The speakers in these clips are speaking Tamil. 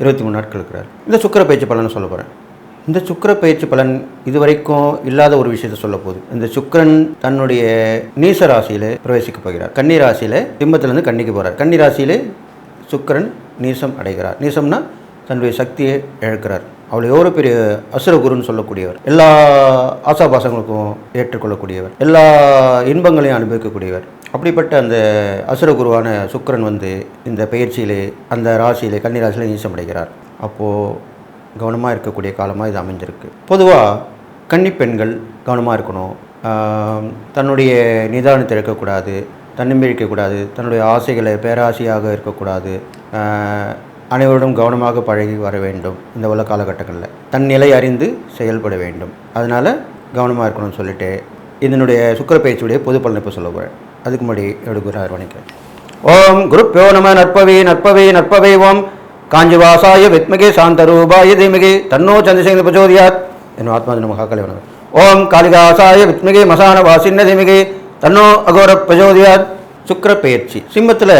இருபத்தி மூணு நாட்கள் இருக்கிறார். இந்த சுக்கர பயிற்சி பலனை சொல்ல போகிறேன் இந்த சுக்கிர பயிற்சி பலன் இதுவரைக்கும் இல்லாத ஒரு விஷயத்தை சொல்ல போகுது. இந்த சுக்கிரன் தன்னுடைய நீச ராசியில் பிரவேசிக்க போகிறார். கன்னி ராசியில் சிம்மத்திலிருந்து கன்னிக்கு போகிறார் கன்னி ராசியிலே சுக்கிரன் நீசம் அடைகிறார். நீசம்னா தன்னுடைய சக்தியை இழக்கிறார். அவள் எவ்வளோ பெரிய அசுரகுருன்னு சொல்லக்கூடியவர். எல்லா ஆசாபாசங்களுக்கும் ஏற்றுக்கொள்ளக்கூடியவர். எல்லா இன்பங்களையும் அனுபவிக்கக்கூடியவர். அப்படிப்பட்ட அந்த அசுரகுருவான சுக்கரன் வந்து இந்த பயிற்சியிலே அந்த ராசியிலே கன்னி ராசியிலே அப்போது கவனமாக இருக்கக்கூடிய காலமாக இது அமைஞ்சிருக்கு. பொதுவாக கன்னி பெண்கள் கவனமாக இருக்கணும். தன்னுடைய நிதானத்தை இருக்கக்கூடாது தன்னம்பிக்கை தன்னுடைய ஆசைகளை பேராசையாக இருக்கக்கூடாது அனைவருடன் கவனமாக பழகி வர வேண்டும் இந்த உள்ள காலகட்டங்களில். தன் நிலை அறிந்து செயல்பட வேண்டும். அதனால் கவனமாக இருக்கணும்னு சொல்லிட்டு இதனுடைய சுக்கர பயிற்சியுடைய பொது பலனை இப்போ சொல்ல போகிறேன் அதுக்கு முன்னாடி எடுக்கிறார் வணிகம் ஓம் குருப்பியோ நம நற்பவே நற்பவே நற்பவே ஓம். காஞ்சிவாசாய வித்மகே சாந்தரூபாய தீமகே. தன்னோ சந்திரசேகர பிரச்சோதியாத். என் ஆத்மா மகாக்கலை வணக்கம் ஓம் காளிகாசாய வித்மகே மசான வாசின்ன தீமகே. தன்னோ அகோர பிரச்சோதியாத். சுக்கர பயிற்சி. சிம்மத்தில்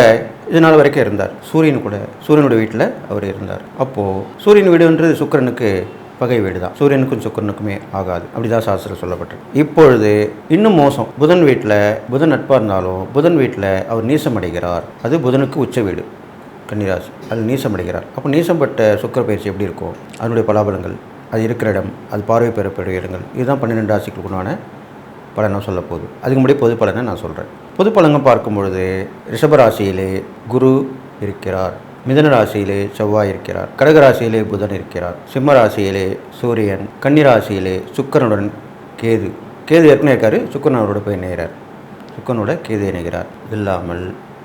இது நாள் வரைக்கும் இருந்தார். சூரியன் கூட சூரியனுடைய வீட்டில் அவர் இருந்தார். அப்போது சூரியன் வீடுன்றது சுக்கிரனுக்கு பகை வீடு தான் சூரியனுக்கும் சுக்கிரனுக்குமே ஆகாது. அப்படிதான் சாஸ்திரம் சொல்லப்பட்டிருக்கு. இப்பொழுது இன்னும் மோசம். புதன் வீட்டில் புதன் நட்பாக இருந்தாலும் புதன் வீட்டில் அவர் நீசம் அடைகிறார் அது புதனுக்கு உச்ச வீடு. கன்னிராசி. அது நீசம் அடைகிறார் அப்போ நீசம்பட்ட சுக்கிர பயிற்சி எப்படி இருக்கும் அதனுடைய பலாபலங்கள் அது இருக்கிற இடம் அது பார்வை பெறக்கூடிய இடங்கள் இதுதான் பன்னிரெண்டு ராசிகளுக்குண்டான பலனாக சொல்லப்போகுது. சொல்ல போகுது அதுக்கு முன்னாடி பொது பலனை நான் சொல்கிறேன் பொது பலன்கள் பார்க்கும் பொழுது ரிஷபராசியிலே குரு இருக்கிறார். மிதன ராசியிலே செவ்வாய் இருக்கிறார். கடகராசியிலே புதன் இருக்கிறார். சிம்ம ராசியிலே சூரியன். கன்னிராசியிலே சுக்கரனுடன் கேது. கேது ஏற்கனவே இருக்காரு. சுக்கரனோட போய் இணைகிறார். சுக்கரனோட கேது இணைகிறார். இல்லாமல்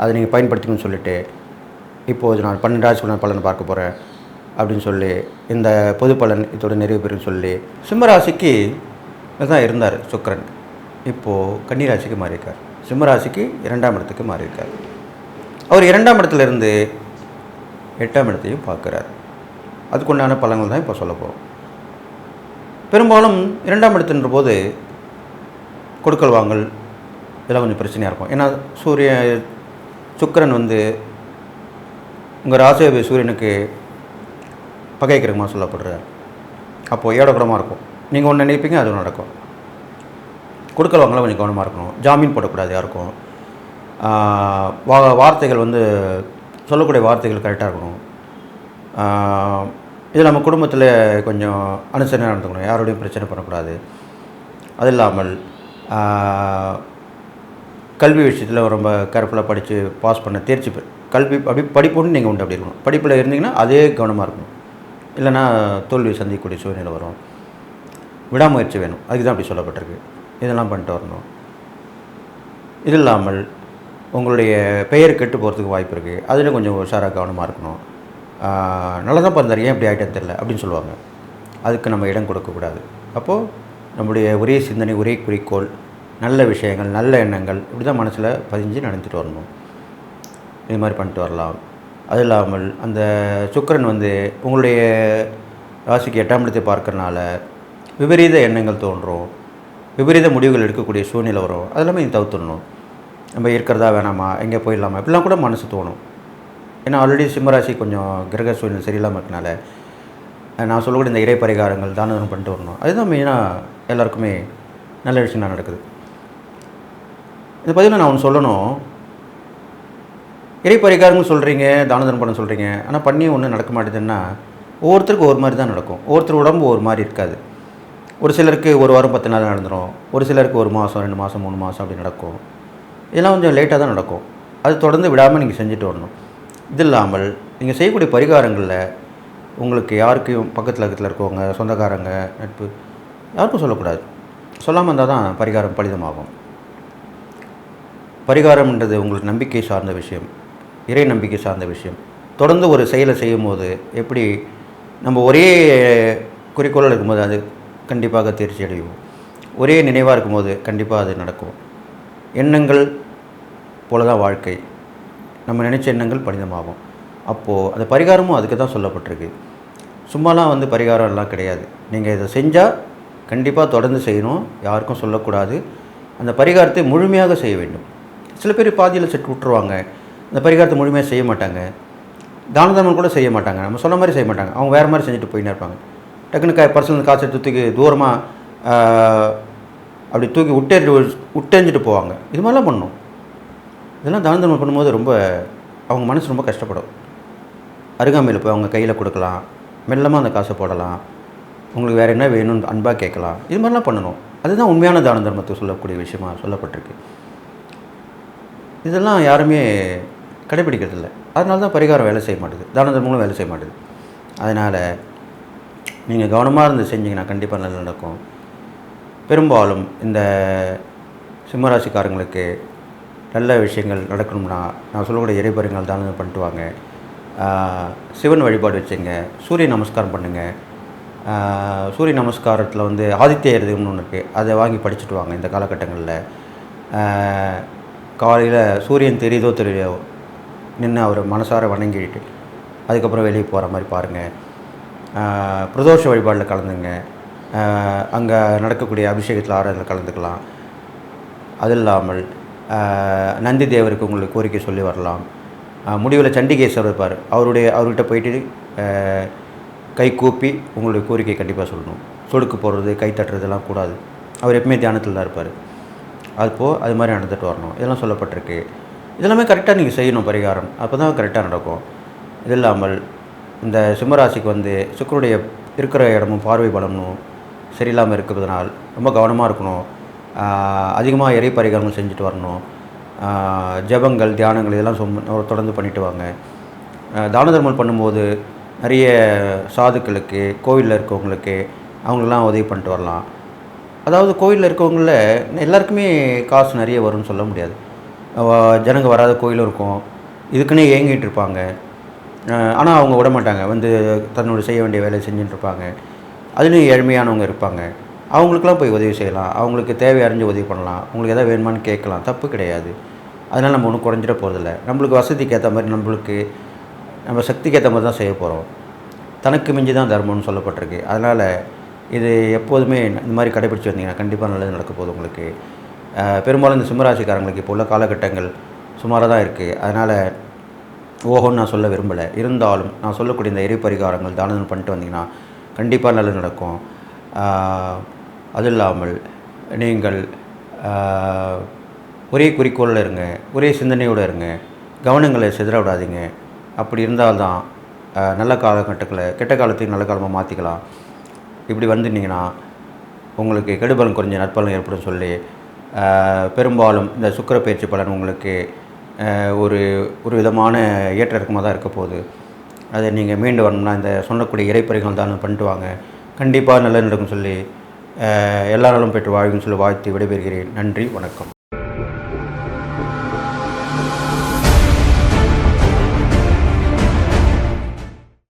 அதை நீங்கள் பயன்படுத்திக்கணும்னு சொல்லிட்டு இப்போது நான் பன்னெண்டு ராசி பலன் பார்க்க போகிறேன் அப்படின்னு சொல்லி இந்த பொது பலன் இதோட நிறைவு பெறும் சொல்லி சிம்மராசிக்கு தான் இருந்தார் சுக்கரன். இப்போது கன்னிராசிக்கு மாறியிருக்கார். சிம்மராசிக்கு இரண்டாம் இடத்துக்கு மாறியிருக்கார். அவர் இரண்டாம் இடத்துலேருந்து எட்டாம் இடத்தையும் பார்க்குறார். அதுக்குண்டான பலன்கள் தான் இப்போ சொல்ல போகிறோம் பெரும்பாலும் இரண்டாம் இடத்துன்ற போது கொடுக்கல் வாங்கல் இதெல்லாம் கொஞ்சம் பிரச்சனையாக இருக்கும். ஏன்னா சூரிய சுக்கரன் வந்து உங்கள் ராசியாபி சூரியனுக்கு பகை கிரகமாக சொல்லப்படுறார். அப்போது ஏடகுடமாக இருக்கும். நீங்கள் ஒன்று நினைப்பீங்க அது ஒன்று நடக்கும். கொடுக்கல் வாங்கலாம் கொஞ்சம் கவனமாக இருக்கணும். ஜாமீன் போடக்கூடாது யாருக்கும். வா வார்த்தைகள் வந்து சொல்லக்கூடிய வார்த்தைகள் கரெக்டாக இருக்கணும். இது நம்ம குடும்பத்தில் கொஞ்சம் அனுசரணை நடந்துக்கணும். யாரோடையும் பிரச்சனை பண்ணக்கூடாது. அது இல்லாமல் கல்வி விஷயத்தில் ரொம்ப கேர்ஃபுல்லாக படித்து பாஸ் பண்ண தேர்ச்சி பெ கல்வி அப்படி படிப்புன்னு நீங்கள் உண்டு அப்படி இருக்கணும். படிப்பில் இருந்தீங்கன்னா அதே கவனமாக இருக்கணும். இல்லைன்னா தோல்வி சந்திக்கக்கூடிய சூழ்நிலை வரும். விடாமுயற்சி வேணும். அதுக்கு தான் அப்படி சொல்லப்பட்டிருக்கு. இதெல்லாம் பண்ணிட்டு வரணும். இது இல்லாமல் உங்களுடைய பெயர் கெட்டு போகிறதுக்கு வாய்ப்பு இருக்குது அதில் கொஞ்சம் உஷாராக கவனமாக இருக்கணும். ஆஹ் நல்லா தான் பிறந்தார். ஏன் இப்படி ஆகிட்டேன்னு தெரில அப்படின்னு சொல்லுவாங்க. அதுக்கு நம்ம இடம் கொடுக்கக்கூடாது அப்போது நம்முடைய ஒரே சிந்தனை ஒரே குறிக்கோள் நல்ல விஷயங்கள் நல்ல எண்ணங்கள் இப்படி தான் மனசில் பதிஞ்சு நடந்துட்டு வரணும். இது மாதிரி பண்ணிட்டு வரலாம். அது இல்லாமல் அந்த சுக்கிரன் வந்து உங்களுடைய ராசிக்கு எட்டாம் இடத்தை பார்க்கறனால விபரீத எண்ணங்கள் தோன்றும். விபரீத முடிவுகள் எடுக்கக்கூடிய சூழ்நிலை வரும். அதெல்லாமே நீங்கள் தவிர்த்துடணும். நம்ம இருக்கிறதா வேணாமா? எங்கே போயிடலாமா? இப்படிலாம் கூட மனசு தோணும். ஏன்னா ஆல்ரெடி சிம்மராசி கொஞ்சம் கிரக சூழ்நிலை சரியில்லாமல் இருக்கனால நான் சொல்லக்கூடிய இந்த இறை பரிகாரங்கள் தானம் பண்ணிட்டு வரணும். அதுதான் மெயினாக எல்லாருக்குமே நல்ல விஷயம் தான் நடக்குது. இந்த பதிவில் நான் ஒன்று சொல்லணும்? இறை பரிகாரங்கள் சொல்கிறீங்க தானதனம் பண்ண சொல்கிறீங்க ஆனால் பண்ணி ஒன்றும் நடக்க மாட்டேதுன்னா ஒவ்வொருத்தருக்கும் ஒரு மாதிரி தான் நடக்கும். ஒவ்வொருத்தர் உடம்பு ஒரு மாதிரி இருக்காது. ஒரு சிலருக்கு ஒரு வாரம் பத்து நாள் நடந்துடும் ஒரு சிலருக்கு ஒரு மாதம் ரெண்டு மாதம் மூணு மாதம் அப்படி நடக்கும். இதெல்லாம் கொஞ்சம் லேட்டாக தான் நடக்கும். அது தொடர்ந்து விடாமல் நீங்கள் செஞ்சுட்டு வரணும். இது இல்லாமல் நீங்கள் செய்யக்கூடிய பரிகாரங்களில் உங்களுக்கு யாருக்கும் பக்கத்தில் பக்கத்தில் இருக்கவங்க சொந்தக்காரங்க நட்பு யாருக்கும் சொல்லக்கூடாது. சொல்லாமல் இருந்தால் தான் பரிகாரம் பலிதமாகும். பரிகாரம்ன்றது உங்களுக்கு நம்பிக்கை சார்ந்த விஷயம் இறை நம்பிக்கை சார்ந்த விஷயம். தொடர்ந்து ஒரு செயலை செய்யும் போது எப்படி நம்ம ஒரே குறிக்கோளில் இருக்கும்போது அது கண்டிப்பாக தேர்ச்சி அடையும். ஒரே நினைவாக இருக்கும்போது கண்டிப்பாக அது நடக்கும். எண்ணங்கள் போல தான் வாழ்க்கை. நம்ம நினச்ச எண்ணங்கள் பணிதமாகும். அப்போது அந்த பரிகாரமும் அதுக்கு தான் சொல்லப்பட்டிருக்கு. சும்மாலாம் வந்து பரிகாரம் எல்லாம் கிடையாது. நீங்கள் இதை செஞ்சால் கண்டிப்பாக தொடர்ந்து செய்யணும். யாருக்கும் சொல்லக்கூடாது. அந்த பரிகாரத்தை முழுமையாக செய்ய வேண்டும். சில பேர் பாதியில் செட்டு விட்டுருவாங்க. இந்த பரிகாரத்தை முழுமையாக செய்ய மாட்டாங்க. தான தர்மம் கூட செய்ய மாட்டாங்க. நம்ம சொன்ன மாதிரி செய்ய மாட்டாங்க. அவங்க வேறு மாதிரி செஞ்சுட்டு போயின்னு இருப்பாங்க. டக்குனு கா பர்சனல் காசு எடுத்து தூக்கி தூரமாக அப்படி தூக்கி விட்டேறிட்டு விட்டெறிஞ்சிட்டு போவாங்க. இது மாதிரிலாம் பண்ணணும் இதெல்லாம் தான தர்மம் பண்ணும்போது ரொம்ப அவங்க மனசு ரொம்ப கஷ்டப்படும். அருகாமையில் போய் அவங்க கையில் கொடுக்கலாம். மெல்லமாக அந்த காசை போடலாம். உங்களுக்கு வேறு என்ன வேணும்னு அன்பாக கேட்கலாம். இது மாதிரிலாம் பண்ணணும். அதுதான் உண்மையான தான தர்மத்தை சொல்லக்கூடிய விஷயமா சொல்லப்பட்டிருக்கு. இதெல்லாம் யாருமே கடைபிடிக்கிறதில்ல அதனால தான் பரிகாரம் வேலை செய்ய மாட்டேது. தான தர்மங்களும் வேலை செய்ய மாட்டேது. அதனால் நீங்கள் கவனமாக இருந்து செஞ்சீங்கன்னா கண்டிப்பாக நல்லா நடக்கும். பெரும்பாலும் இந்த சிம்மராசிக்காரங்களுக்கு நல்ல விஷயங்கள் நடக்கணும்னா நான் சொல்லக்கூடிய இறைபருங்கள் தானம் பண்ணிட்டு வாங்க. சிவன் வழிபாடு வச்சுங்க. சூரிய நமஸ்காரம் பண்ணுங்கள் சூரிய நமஸ்காரத்தில் வந்து ஆதித்ய ஹிருதயம்னு ஒன்று இருக்குது அதை வாங்கி படிச்சுட்டு வாங்க இந்த காலகட்டங்களில். காலையில் சூரியன் தெரியுதோ தெரியலையோ நின்று அவர் மனசார வணங்கிட்டு அதுக்கப்புறம் வெளியே போகிற மாதிரி பாருங்கள் பிரதோஷ வழிபாடில் கலந்துங்க. அங்கே நடக்கக்கூடிய அபிஷேகத்தில் ஆராதனையில் கலந்துக்கலாம். அது இல்லாமல் நந்தி தேவருக்கு உங்களுக்கு கோரிக்கை சொல்லி வரலாம். முடிவில் சண்டிகேஸ்வரர் இருப்பார். அவருடைய அவர்கிட்ட போயிட்டு கை கூப்பி உங்களுடைய கோரிக்கை கண்டிப்பாக சொல்லணும். சொடுக்கு போடுறது கை தட்டுறதெல்லாம் கூடாது. அவர் எப்பவுமே தியானத்தில் தான் இருப்பார். அப்போ அது மாதிரி நடந்துட்டு வரணும். இதெல்லாம் சொல்லப்பட்டிருக்கு. இதெல்லாமே கரெக்டாக நீங்கள் செய்யணும் பரிகாரம். அப்போ தான் கரெக்டாக நடக்கும். இது இல்லாமல் இந்த சிம்மராசிக்கு வந்து சுக்கருடைய இருக்கிற இடமும் பார்வை பலமும் சரியில்லாமல் இருக்கிறதுனால் ரொம்ப கவனமாக இருக்கணும். அதிகமாக இறை பரிகாரங்கள் செஞ்சுட்டு வரணும். ஜபங்கள் ஜெபங்கள் தியானங்கள் இதெல்லாம் சொம் தொடர்ந்து பண்ணிட்டு வாங்க. தான தர்மம் பண்ணும்போது நிறைய சாதுக்களுக்கு கோவிலில் இருக்கவங்களுக்கு அவங்களெலாம் உதவி பண்ணிட்டு வரலாம். அதாவது கோயிலில் இருக்கவங்கள எல்லாருக்குமே காசு நிறைய வரும்னு சொல்ல முடியாது. ஜனங்க வராத கோயிலும் இருக்கும். இதுக்குன்னே ஏங்கிட்டு இருப்பாங்க. ஆனால் அவங்க விட மாட்டாங்க. வந்து தன்னோட செய்ய வேண்டிய வேலையை செஞ்சுட்டு இருப்பாங்க. அதுலேயும் ஏழ்மையானவங்க இருப்பாங்க. அவங்களுக்கெல்லாம் போய் உதவி செய்யலாம். அவங்களுக்கு தேவை அறிஞ்சு உதவி பண்ணலாம். உங்களுக்கு எதாவது வேணுமான்னு கேட்கலாம். தப்பு கிடையாது. அதனால் நம்ம ஒன்றும் குறைஞ்சிட போகிறதில்ல நம்மளுக்கு வசதிக்கு ஏற்ற மாதிரி நம்மளுக்கு நம்ம சக்திக்கு ஏற்ற மாதிரி தான் செய்ய போகிறோம் தனக்கு மிஞ்சி தான் தர்மம்னு சொல்லப்பட்டிருக்கு. அதனால் இது எப்போதுமே இந்த மாதிரி கடைபிடிச்சு வந்தீங்கன்னா கண்டிப்பாக நல்லது நடக்க போகுது உங்களுக்கு. பெரும்பாலும் இந்த சிம்மராசிக்காரங்களுக்கு இப்போ உள்ள காலகட்டங்கள் சுமாராக தான் இருக்குது அதனால் ஓஹோன்னு நான் சொல்ல விரும்பலை. இருந்தாலும் நான் சொல்லக்கூடிய இந்த எரிபரிகாரங்கள் பரிகாரங்கள் தானம் பண்ணிட்டு வந்தீங்கன்னா கண்டிப்பாக நல்லது நடக்கும். அது இல்லாமல் நீங்கள் ஒரே குறிக்கோளில் இருங்க. ஒரே சிந்தனையோடு இருங்க. கவனங்களை சிதற விடாதீங்க. அப்படி இருந்தால்தான் நல்ல காலகட்டத்தில் கெட்ட காலத்தையும் நல்ல காலமாக மாற்றிக்கலாம் இப்படி வந்துட்டீங்கன்னா உங்களுக்கு கெடுபலம் குறைஞ்ச நற்பலன் ஏற்படும் சொல்லி பெரும்பாலும் இந்த சுக்கர பயிற்சி பலன் உங்களுக்கு ஒரு ஒரு விதமான ஏற்ற இறக்கமாக தான் இருக்க போகுது. அதை நீங்கள் மீண்டு வரணும்னா இந்த சொல்லக்கூடிய இறைப்பறைகள் தான் பண்ணிட்டு வாங்க. கண்டிப்பாக நல்லது நடக்கும் சொல்லி எல்லாராலும் பெற்று வாழ்வுன்னு சொல்லி வாழ்த்து விடைபெறுகிறேன். நன்றி வணக்கம்.